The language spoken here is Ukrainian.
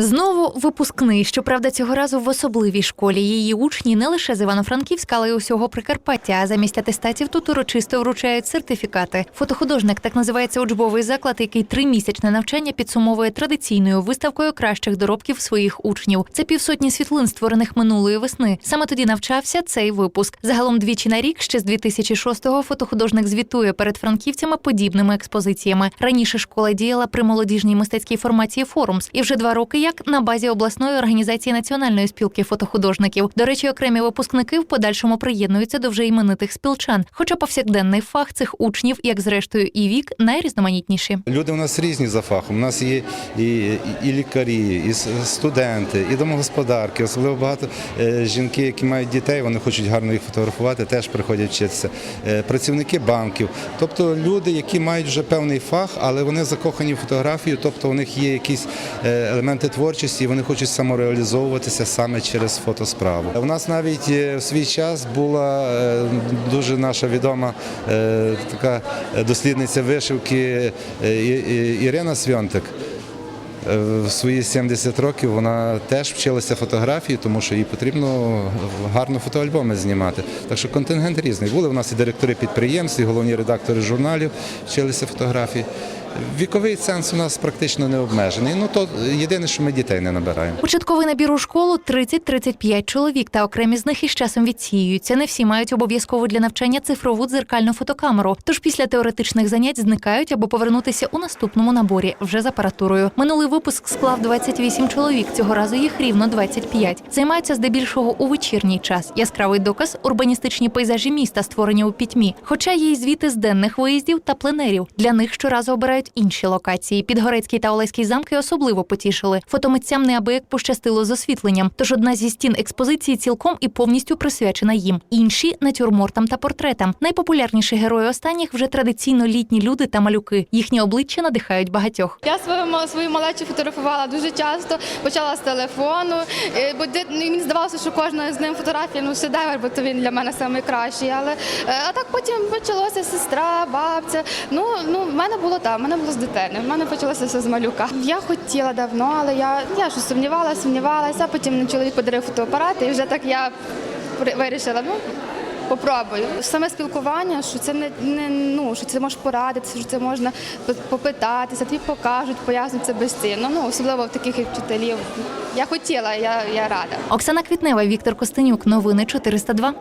Знову випускний. Щоправда, цього разу в особливій школі. Її учні не лише з Івано-Франківська, але й усього Прикарпаття. А замість атестатів тут урочисто вручають сертифікати. Фотохудожник так називається учбовий заклад, який тримісячне навчання підсумовує традиційною виставкою кращих доробків своїх учнів. Це півсотні світлин, створених минулої весни. Саме тоді навчався цей випуск. Загалом двічі на рік, ще з 2006-го, фотохудожник звітує перед франківцями подібними експозиціями. Раніше школа діяла при молодіжній мистецькій формації Форумс, і вже два роки як на базі обласної організації національної спілки фотохудожників. До речі, окремі випускники в подальшому приєднуються до вже іменитих спілчан. Хоча повсякденний фах цих учнів, як зрештою і вік, найрізноманітніші. Люди у нас різні за фахом. У нас є і, і, лікарі, і студенти, і домогосподарки. Особливо багато е, жінки, які мають дітей, вони хочуть гарно їх фотографувати, теж приходять вчитися. Е, працівники банків, тобто люди, які мають вже певний фах, але вони закохані в фотографію, тобто у них є якісь е, елементи творчості, вони хочуть самореалізовуватися саме через фотосправу. У нас навіть е, в свій час була е, дуже наша відома е, така дослідниця вишивки Ірина Свьонтик. В свої 70 років вона теж вчилася фотографії, тому що їй потрібно гарно фотоальбоми знімати. Так що контингент різний. Були у нас і директори підприємств, і головні редактори журналів вчилися фотографії. Віковий ценз у нас практично не обмежений. Ну то єдине, що ми дітей не набираємо. Початковий набір у школу 30-35 чоловік, та окремі з них із часом відсіюються. Не всі мають обов'язково для навчання цифрову дзеркальну фотокамеру. Тож після теоретичних занять зникають або повернутися у наступному наборі вже з апаратурою. Минулий випуск склав 28 чоловік. Цього разу їх рівно 25. Займаються здебільшого у вечірній час. Яскравий доказ урбаністичні пейзажі міста, створені у пітьмі. Хоча є й звіти з денних виїздів та пленерів. Для них щоразу обирають інші локації. Підгорецький та Олеський замки особливо потішили. Фотомитцям неабияк пощастило з освітленням. Тож одна зі стін експозиції цілком і повністю присвячена їм. Інші натюрмортам та портретам. Найпопулярніші герої останніх вже традиційно літні люди та малюки. Їхні обличчя надихають багатьох. Я свою свою малечу фотографувала дуже часто. Почала з телефону, е, бо ну, мені здавалося, що кожна з ним фотографія ну шедевр, бо то він для мене найкращий. Але е, а так потім почалося сестра, бабця. Ну ну в мене було так, в мене було з дитини. В мене почалося все з малюка. Я хотіла давно, але я, я щось сумнівалася, сумнівалася. Потім чоловік подарив фотоапарат, і вже так я вирішила. Ну Попробую. Саме спілкування, що це не, не ну, що це можеш порадитися, що це можна попитатися, тобі покажуть, пояснять це безцінно. Ну, особливо в таких вчителів. Я хотіла, я, я рада. Оксана Квітнева, Віктор Костенюк. Новини 402.